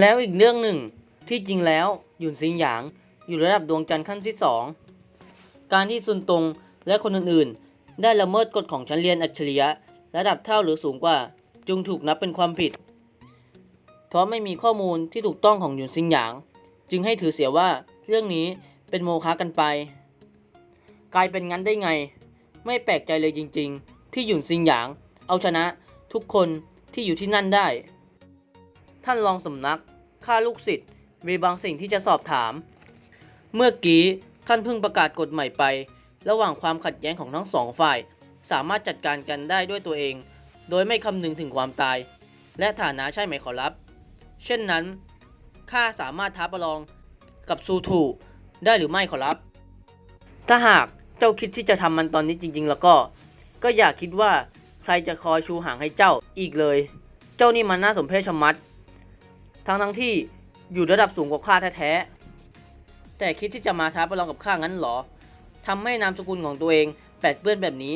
แล้วอีกเรื่องหนึ่งที่จริงแล้วหยุนซิงหยาง อยู่ระดับดวงจันทร์ขั้นที่สองการที่ซุนตงและคนอื่นๆ ได้ละเมิดกฎของชั้นเรียนอัจฉริยะ ระดับเท่าหรือสูงกว่าจึงถูกนับเป็นความผิด เพราะไม่มีข้อมูลที่ถูกต้องของหยุนซิงหยาง จึงให้ถือเสียว่าเรื่องนี้เป็นโมฆะกันไป กลายเป็นงั้นได้ไง ไม่แปลกใจเลยจริง ๆ ที่หยุนซิงหยาง เอาชนะทุกคนที่อยู่ที่นั่นได้ ท่านรองสำนัก ข้าลูกศิษย์ มีบางสิ่งที่จะสอบถาม เมื่อกี้ท่านเพิ่งประกาศกฎใหม่ไป ระหว่างความขัดแย้งของทั้งสองฝ่าย สามารถจัดการกันได้ด้วยตัวเอง โดยไม่คำนึงถึงความตาย และฐานะใช่ไหมขอรับ เช่นนั้น ข้าสามารถท้าประลองกับซูทูได้หรือไม่ขอรับ ถ้าหากเจ้าคิดที่จะทำมันตอนนี้จริง ๆ แล้วก็ ก็อย่าคิดว่าใครจะคอยชูหางให้เจ้าอีกเลย เจ้านี่มันน่าสมเพชชะมัด ทั้งทั้งที่อยู่ระดับสูงกว่าข้าแท้ๆ แต่คิดที่จะมาท้าประลองกับข้างั้นหรอทำให้นามสกุลของตัวเองแปดเปื้อนแบบนี้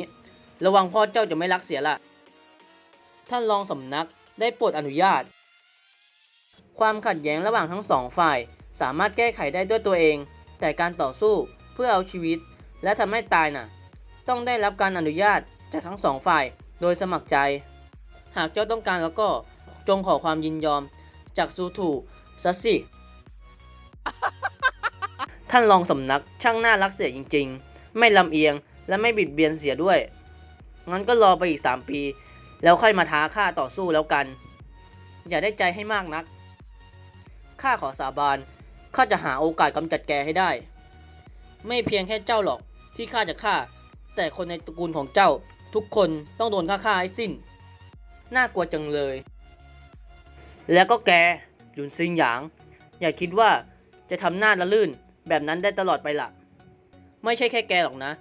ระวังพ่อเจ้าจะไม่รักเสียละ ท่านรองสำนักได้โปรดอนุญาต ความขัดแย้งระหว่างทั้งสองฝ่าย สามารถแก้ไขได้ด้วยตัวเอง แต่การต่อสู้เพื่อเอาชีวิต และทำให้ตายน่ะ ต้องได้รับการอนุญาตจากทั้งสองฝ่ายโดยสมัครใจ หากเจ้าต้องการแล้วก็จงขอความยินยอม จากซูทูซะสิท่านรองสำนักช่างน่ารักเสียจริง ๆ ไม่ลำเอียงและไม่บิดเบียนเสียด้วย งั้นก็รอไปอีก3ปี แล้วค่อยมาท้าข้าต่อสู้แล้วกัน อย่าได้ใจให้มากนัก ข้าขอสาบาน ข้าจะหาโอกาสกำจัดแกให้ได้ ไม่เพียงแค่เจ้าหรอกที่ข้าจะฆ่า แต่คนในตระกูลของเจ้า ทุกคนต้องโดนข้าฆ่าให้สิ้น น่ากลัวจังเลย แล้วก็แกหยุนซิงหยาง อย่าคิดว่าจะทำหน้าละลื่นแบบนั้นได้ตลอดไปละไม่ใช่แค่แกหรอกนะ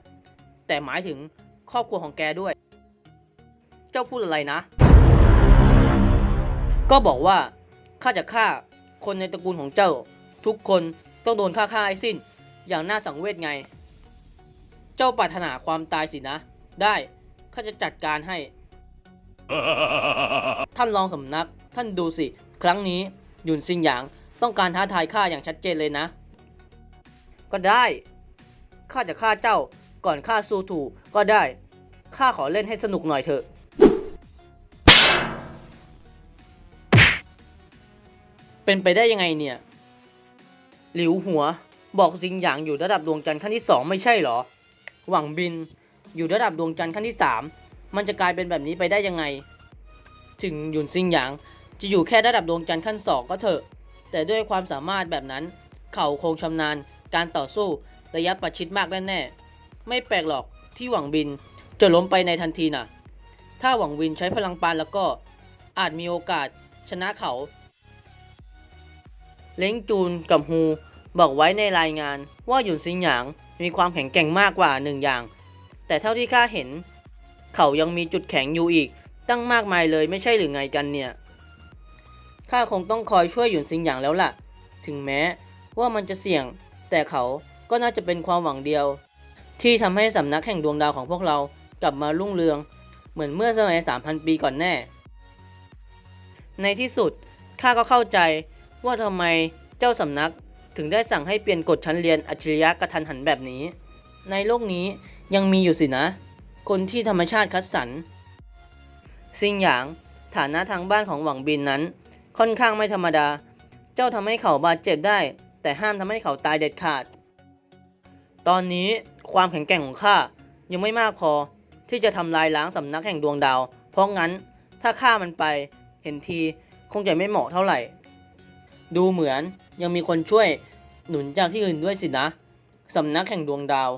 แต่หมายถึงครอบครัวของแกด้วย เจ้าพูดอะไรนะ ก็บอกว่าข้าจะฆ่าคนในตระกูลของเจ้า ทุกคนต้องโดนฆ่าฆ่าให้สิ้น อย่างน่าสังเวชไง เจ้าปรารถนาความตายสินะ ได้ข้าจะจัดการให้ ท่านรองสำนัก ท่านดูสิ ครั้งนี้หยุนซิงหยางต้องการท้าทายข้าอย่างชัดเจนเลยนะ ก็ได้ข้าจะฆ่าเจ้าก่อนฆ่าซูถูก็ได้ข้าขอเล่นให้สนุกหน่อยเถอะ เป็นไปได้ยังไงเนี่ย หลิวหัวบอกซิงหยางอยู่ระดับดวงจันทร์ขั้นที่สองไม่ใช่หรอ หวังบินอยู่ระดับดวงจันทร์ขั้นที่สามมันจะกลายเป็นแบบนี้ไปได้ยังไง ถึงหยุนซิงหยาง จะอยู่แค่ระดับดวงจันทร์ขั้นสองก็เถอะ แต่ด้วยความสามารถแบบนั้น เขาคงชำนาญการต่อสู้ระยะประชิดมากแน่ๆ ไม่แปลกหรอกที่หวังบินจะล้มไปในทันทีน่ะ ถ้าหวังวินใช้พลังปานแล้วก็อาจมีโอกาสชนะเขา เล้งจูนกับฮูบอกไว้ในรายงานว่าหยุนซิงหยางมีความแข็งแกร่งมากกว่าหนึ่งอย่าง แต่เท่าที่ข้าเห็น เขายังมีจุดแข็งอยู่อีกตั้งมากมายเลยไม่ใช่หรือไงกันเนี่ย ข้าคงต้องคอยช่วยหยุนซิงหยางแล้วล่ะ ถึงแม้ว่ามันจะเสี่ยง แต่เขาก็น่าจะเป็นความหวังเดียว ที่ทำให้สำนักแห่งดวงดาวของพวกเรากลับมารุ่งเรือง เหมือนเมื่อสมัย 3,000 ปีก่อนแน่ ในที่สุดข้าก็เข้าใจว่าทำไมเจ้าสำนักถึงได้สั่งให้เปลี่ยนกฎชั้นเรียนอัจฉริยะกระทันหันแบบนี้ ในโลกนี้ยังมีอยู่สินะ คนที่ธรรมชาติคัดสรรซิงหยางฐานะทางบ้านของหวังบินนั้น ค่อนข้างไม่ธรรมดา เจ้าทำให้เขาบาดเจ็บได้ แต่ห้ามทำให้เขาตายเด็ดขาด ตอนนี้ความแข็งแกร่งของข้ายังไม่มากพอที่จะทำลายล้างสำนักแห่งดวงดาว เพราะงั้นถ้าฆ่ามันไปเห็นทีคงจะไม่เหมาะเท่าไหร่ ดูเหมือนยังมีคนช่วยหนุนจากที่อื่นด้วยสินะสำนักแห่งดวงดาว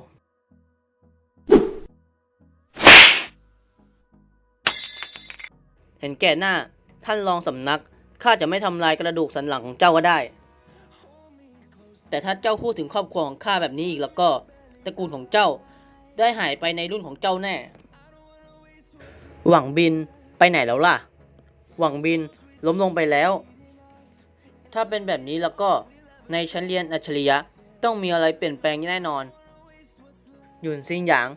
เห็นแก่หน้าท่านรองสำนัก ข้าจะไม่ทำลายกระดูกสันหลังของเจ้าก็ได้ แต่ถ้าเจ้าพูดถึงครอบครัวของข้าแบบนี้อีกแล้วก็ตระกูลของเจ้าได้หายไปในรุ่นของเจ้าแน่ หวังบินไปไหนแล้วล่ะ หวังบินล้มลงไปแล้ว ถ้าเป็นแบบนี้แล้วก็ในชั้นเรียนอัจฉริยะต้องมีอะไรเปลี่ยนแปลงแน่นอน หยุนซิงหยาง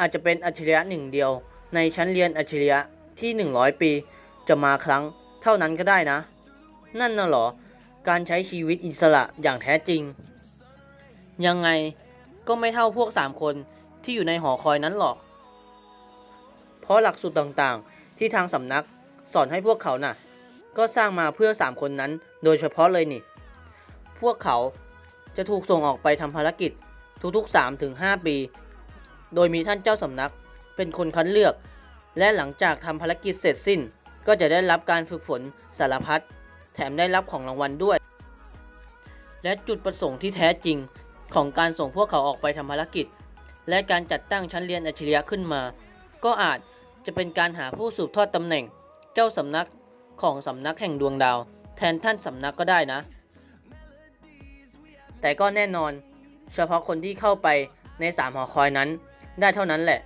อาจจะเป็นอัจฉริยะหนึ่งเดียว ในชั้นเรียนอัจฉริยะที่ 100 ปีจะมาครั้งเท่านั้นก็ได้นะ นั่นน่ะหรอ การใช้ชีวิตอิสระอย่างแท้จริง ยังไงก็ไม่เท่าพวกสามคนที่อยู่ในหอคอยนั้นหรอก เพราะหลักสูตรต่างๆ ที่ทางสำนักสอนให้พวกเขาน่ะ ก็สร้างมาเพื่อสามคนนั้นโดยเฉพาะเลยนี่ พวกเขาจะถูกส่งออกไปทำภารกิจทุกๆ3-5ปี โดยมีท่านเจ้าสำนักเป็นคนคัดเลือก และหลังจากทำภารกิจเสร็จสิ้น ก็จะได้รับการฝึกฝนสารพัด แถมได้รับของรางวัลด้วย และจุดประสงค์ที่แท้จริงของการส่งพวกเขาออกไปทำภารกิจ และการจัดตั้งชั้นเรียนอัจฉริยะขึ้นมา ก็อาจจะเป็นการหาผู้สืบทอดตำแหน่งเจ้าสำนักของสำนักแห่งดวงดาว แทนท่านสำนักก็ได้นะ แต่ก็แน่นอน เฉพาะคนที่เข้าไปในสามหอคอยนั้น ได้เท่านั้นแหละ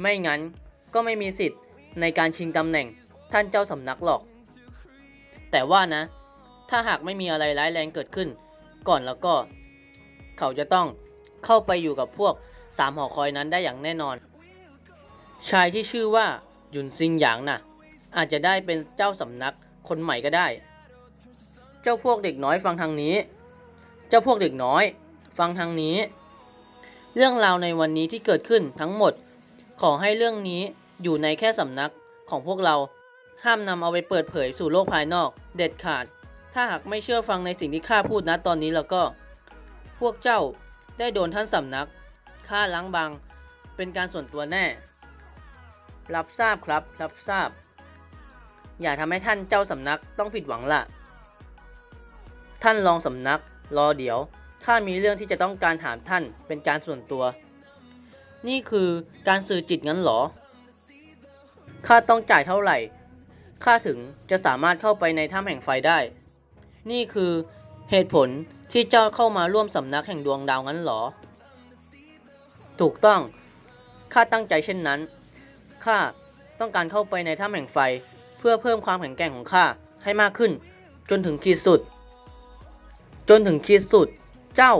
ไม่งั้นก็ไม่มีสิทธิ์ในการชิงตำแหน่งท่านเจ้าสำนักหรอก แต่ว่านะ ถ้าหากไม่มีอะไรร้ายแรงเกิดขึ้น ก่อนแล้วก็ เขาจะต้องเข้าไปอยู่กับพวกสามหอคอยนั้นได้อย่างแน่นอน ชายที่ชื่อว่าหยุนซิงหยางน่ะ อาจจะได้เป็นเจ้าสำนักคนใหม่ก็ได้ เจ้าพวกเด็กน้อยฟังทางนี้ เจ้าพวกเด็กน้อย ฟังทางนี้ เรื่องราวในวันนี้ที่เกิดขึ้นทั้งหมด ขอให้เรื่องนี้อยู่ในแค่สำนักของพวกเรา ห้ามนำเอาไปเปิดเผยสู่โลกภายนอก เด็ดขาด ถ้าหากไม่เชื่อฟังในสิ่งที่ข้าพูดนะตอนนี้แล้วก็ พวกเจ้าได้โดนท่านสำนักฆ่าล้างบางเป็นการส่วนตัวแน่ รับทราบครับ รับทราบ อย่าทำให้ท่านเจ้าสำนักต้องผิดหวังละท่านรองสำนัก รอเดี๋ยวข้ามีเรื่องที่จะต้องการถามท่านเป็นการส่วนตัว นี่คือการสื่อจิตงั้นหรอข้าต้องจ่ายเท่าไหร่ ข้าถึงจะสามารถเข้าไปในถ้ำแห่งไฟได้ นี่คือเหตุผลที่เจ้าเข้ามาร่วมสำนักแห่งดวงดาวงั้นหรอ ถูกต้อง ข้าตั้งใจเช่นนั้น ข้าต้องการเข้าไปในถ้ำแห่งไฟ เพื่อเพิ่มความแข็งแกร่งของข้าให้มากขึ้น จนถึงขีดสุด จนถึงขีดสุด เจ้า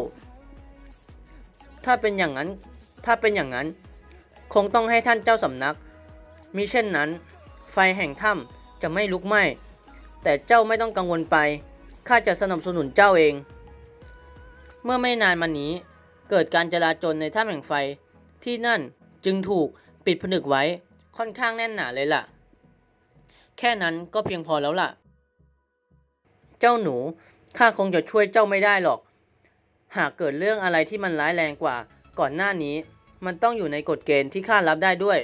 ถ้าเป็นอย่างนั้น ถ้าเป็นอย่างนั้น คงต้องให้ท่านเจ้าสำนัก มิเช่นนั้น ไฟแห่งถ้ำ จะไม่ลุกไหม้ แต่เจ้าไม่ต้องกังวลไป ข้าจะสนับสนุนเจ้าเอง เมื่อไม่นานมานี้ เกิดการจลาจลในถ้ำแห่งไฟ ที่นั่นจึงถูกปิดผนึกไว้ค่อนข้างแน่นหนาเลยล่ะ แค่นั้นก็เพียงพอแล้วล่ะ เจ้าหนู ข้าคงจะช่วยเจ้าไม่ได้หรอก หากเกิดเรื่องอะไรที่มันร้ายแรงกว่า ก่อนหน้านี้ มันต้องอยู่ในกฎเกณฑ์ที่ข้ารับได้ด้วย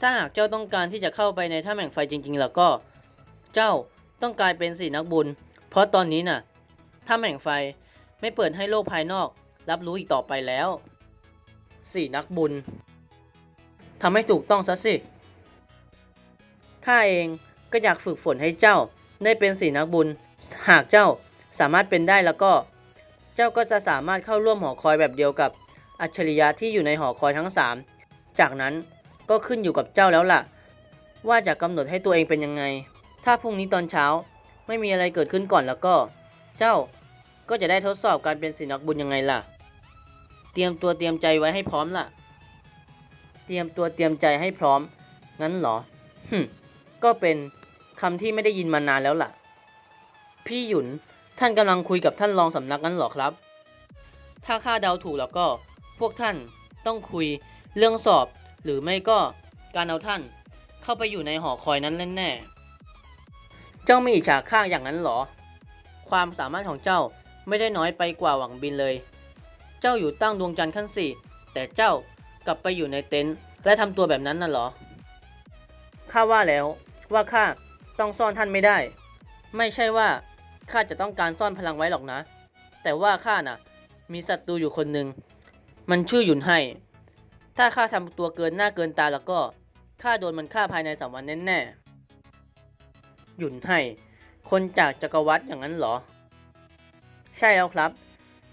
ถ้าหากเจ้าต้องการที่จะเข้าไปในถ้ำแห่งไฟจริงๆ แล้วก็ เจ้าต้องกลายเป็นสีนักบุญ เพราะตอนนี้น่ะถ้ำแห่งไฟไม่เปิดให้โลกภายนอก รับรู้อีกต่อไปแล้วสี่นักบุญทำให้ถูกต้องซะสิข้าเองก็อยากฝึกฝนให้เจ้าได้เป็นสี่นักบุญ หากเจ้าสามารถเป็นได้แล้วก็ เจ้าก็จะสามารถเข้าร่วมหอคอยแบบเดียวกับอัจฉริยะที่อยู่ในหอคอยทั้งสามจากนั้น ก็ขึ้นอยู่กับเจ้าแล้วล่ะ ว่าจะกำหนดให้ตัวเองเป็นยังไง ถ้าพรุ่งนี้ตอนเช้าไม่มีอะไรเกิดขึ้นก่อนแล้วก็ เจ้าก็จะได้ทดสอบการเป็นศินักบุญยังไงล่ะ เตรียมตัวเตรียมใจไว้ให้พร้อมล่ะ เตรียมตัวเตรียมใจให้พร้อม งั้นเหรอฮึก็เป็นคำที่ไม่ได้ยินมานานแล้วล่ะ พี่หยุนท่านกำลังคุยกับท่านรองสำนักนั้นเหรอครับ ถ้าข้าเดาถูกแล้วก็ พวกท่านต้องคุยเรื่องสอบ หรือไม่ก็การเอาท่านเข้าไปอยู่ในหอคอยนั้นแน่ๆเจ้าไม่อิจฉาข้าอย่างนั้นหรอ ความสามารถของเจ้าไม่ได้น้อยไปกว่าหวังบินเลย เจ้าอยู่ตั้งดวงจันทร์ขั้นสี่แต่เจ้ากลับไปอยู่ในเต็นท์และทำตัวแบบนั้นน่ะหรอข้าว่าแล้วว่าข้าต้องซ่อนท่านไม่ได้ ไม่ใช่ว่าข้าจะต้องการซ่อนพลังไว้หรอกนะ แต่ว่าข้าน่ะ มีศัตรูอยู่คนหนึ่ง มันชื่อหยุนไห่ ถ้าข้าทำตัวเกินหน้าเกินตาแล้วก็ข้าโดนมันฆ่าภายในสามวันแน่ๆหยุนไห่คนจากจักรวรรดิอย่างนั้นเหรอ ใช่แล้วครับ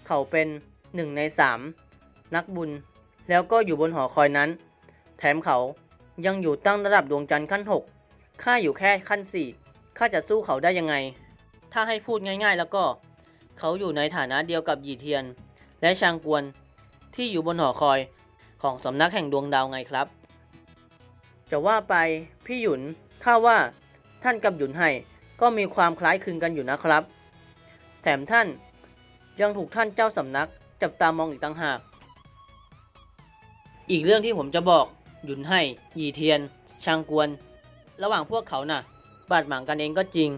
เขาเป็นหนึ่งในสามนักบุญ แล้วก็อยู่บนหอคอยนั้น แถมเขายังอยู่ตั้งระดับดวงจันทร์ขั้นหกข้าอยู่แค่ขั้นสี่ข้าจะสู้เขาได้ยังไง ถ้าให้พูดง่ายๆแล้วก็ เขาอยู่ในฐานะเดียวกับหยีเทียน และชางกวนที่อยู่บนหอคอย ของสำนักแห่งดวงดาวไงครับจะว่าไปพี่หยุนข้าว่าท่านกับหยุนไห่ก็มีความคล้ายคลึงกันอยู่นะครับ แถมท่านยังถูกท่านเจ้าสำนักจับตามองอีกต่างหาก อีกเรื่องที่ผมจะบอกหยุนให้หยีเทียน ชางกวน ระหว่างพวกเขาน่ะ บาดหมางกันเองก็จริง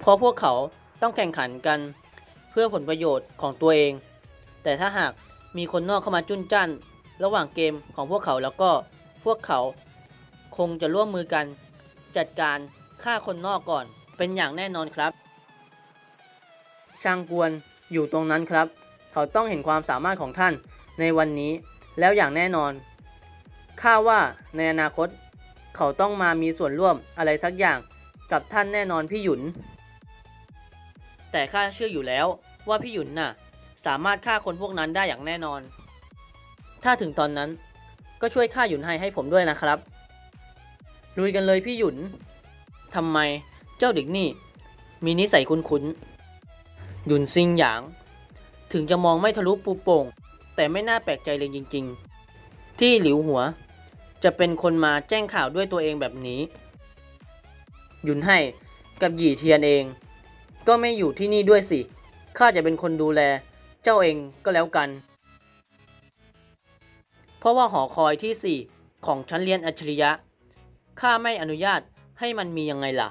เพราะพวกเขาต้องแข่งขันกัน เพื่อผลประโยชน์ของตัวเอง แต่ถ้าหากมีคนนอกเข้ามาจุนจ้าน ระหว่างเกมของพวกเขาแล้วก็พวกเขาคงจะร่วมมือกัน จัดการฆ่าคนนอกก่อนเป็นอย่างแน่นอนครับ ช่างกวนอยู่ตรงนั้นครับ เขาต้องเห็นความสามารถของท่านในวันนี้แล้วอย่างแน่นอนข้าว่าในอนาคต เขาต้องมามีส่วนร่วมอะไรสักอย่างกับท่านแน่นอนพี่หยุน แต่ข้าเชื่ออยู่แล้วว่าพี่หยุนน่ะ สามารถฆ่าคนพวกนั้นได้อย่างแน่นอน ถ้าถึงตอนนั้นก็ช่วยฆ่าหยุนให้ให้ผมด้วยนะครับ ลุยกันเลยพี่หยุน ทำไมเจ้าเด็กนี่ มีนิสัยคุ้นๆ หยุนซิงหยาง ถึงจะมองไม่ทะลุปูโป่ง แต่ไม่น่าแปลกใจเลยจริง ๆ ที่หลิวหัว จะเป็นคนมาแจ้งข่าวด้วยตัวเองแบบนี้ หยุนให้กับหยี่เทียนเอง ก็ไม่อยู่ที่นี่ด้วยสิ ข้าจะเป็นคนดูแล เจ้าเองก็แล้วกัน เพราะว่าหอคอยที่สี่ของชั้นเรียนอัจฉริยะ ข้าไม่อนุญาตให้มันมียังไงล่ะ